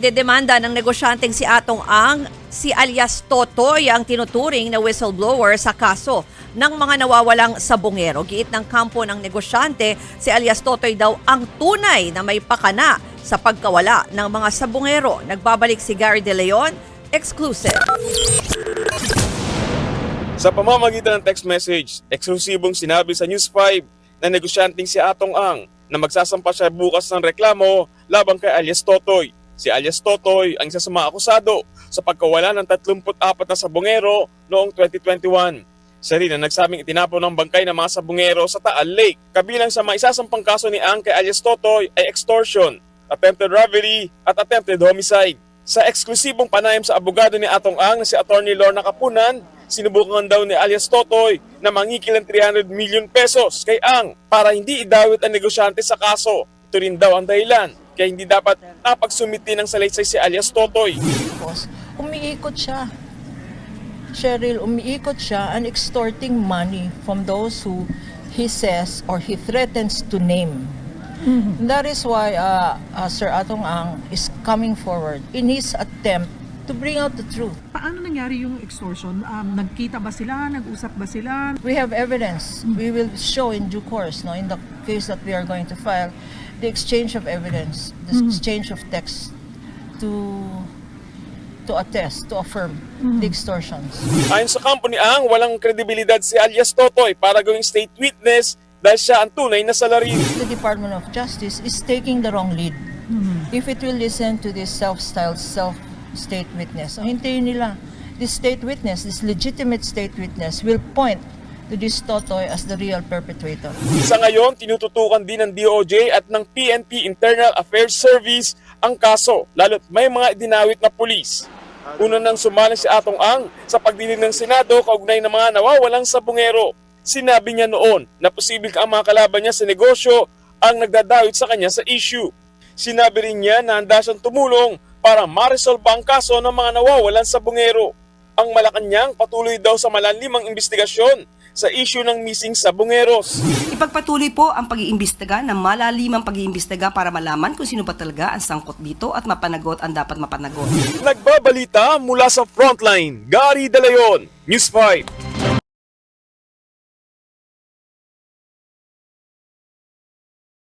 Dedemanda ng negosyanteng si Atong Ang, si alias Totoy ang tinuturing na whistleblower sa kaso ng mga nawawalang sabongero. Giit ng kampo ng negosyante, si alias Totoy daw ang tunay na may pakana sa pagkawala ng mga sabongero. Nagbabalik si Gary De Leon, exclusive. Sa pamamagitan ng text message, eksklusibong sinabi sa News 5 na negosyanteng si Atong Ang na magsasampa siya bukas ng reklamo laban kay alias Totoy. Si alias Totoy ang isa sa mga akusado sa pagkawala ng 34 na sabongero noong 2021. Siya rin ang nagsabing itinapon ng bangkay ng mga sabongero sa Taal Lake. Kabilang sa mga isasampang kaso ni Ang kay alias Totoy ay extortion, attempted robbery at attempted homicide. Sa eksklusibong panayam sa abogado ni Atong Ang na si Attorney Lorna Kapunan, sinubukan daw ni alias Totoy na mangikil ng 300 million pesos kay Ang para hindi idawit ang negosyante sa kaso. Ito rin daw ang dahilan kaya hindi dapat napagsumiti ng salaysay si alias Totoy. Umiikot siya. Cheryl, umiikot siya and extorting money from those who he says or he threatens to name. That is why uh, uh, Sir Atong Ang is coming forward in his attempt to bring out the truth. Paano nangyari yung extortion? Um, nagkita ba sila? Nag-usap ba sila? We have evidence. We will show in due course, no, in the case that we are going to file, the exchange of evidence, the exchange of text to to attest, to affirm the extortions. Ayon sa ni Ang, walang kredibilidad si alias Totoy para gawing state witness dahil siya ang tunay na salarin. The Department of Justice is taking the wrong lead. If it will listen to this self-styled self-state witness, so hintayin nila. This state witness, this legitimate state witness will point to this Totoy as the real perpetrator. Sa ngayon, tinututukan din ng DOJ at ng PNP Internal Affairs Service ang kaso, lalo't may mga dinawit na pulis. Una nang sumali si Atong Ang sa pagdinig ng Senado kaugnay ng mga nawawalang sabungero. Sinabi niya noon na posibleng ang mga kalaban niya sa negosyo ang nagdadawit sa kanya sa issue. Sinabi rin niya na handa siyang tumulong para ma-resolve ang kaso ng mga nawawalan sabungero. Ang Malacanang patuloy daw sa malalimang investigasyon sa issue ng missing sabungeros. Ipagpatuloy po ang pag-iimbestiga ng malalimang pag-iimbestiga para malaman kung sino ba talaga ang sangkot dito at mapanagot ang dapat mapanagot. Nagbabalita mula sa frontline, Gary De Leon, News 5.